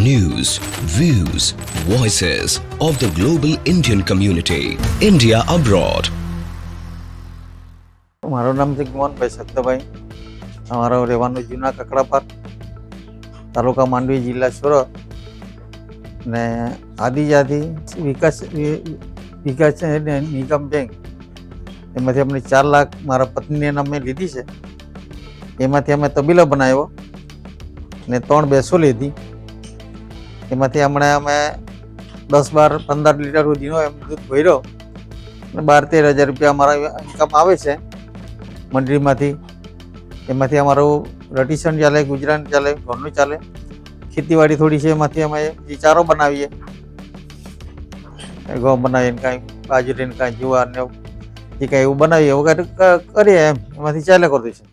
news, views, voices of the global Indian community. India abroad. મારું નામ છે ગુમાનભાઈ સત્યભાઈ. અમારો રહેવાનું જૂના કકડાપાર તાલુકા માંડવી જિલ્લા સુરત. ને આદિજાતિ વિકાસ વિકાસ નિગમ બેંક. એમાંથી અમને ચાર લાખ મારા પત્નીને નામે લીધી છે. એમાંથી અમે તબીલો બનાવ્યો ને ત્રણ બેસો લીધી. એમાંથી હમણાં અમે દસ બાર, પંદર લીટર સુધીનો એમ દૂધ ભર્યો. અને બાર તેર હજાર રૂપિયા અમારા ઇન્કમ આવે છે મંડળીમાંથી. એમાંથી અમારું રટીશન ચાલે, ગુજરાન ચાલે, ઘરનું ચાલે. ખેતીવાડી થોડી છે, એમાંથી અમે જે ચારો બનાવીએ. ઘઉં બનાવીને કાંઈ બાજરીને કાંઈ જુવાર ને જે કાંઈ એવું બનાવીએ એવું કરીએ એમ. એમાંથી ચાલે કરતું છે.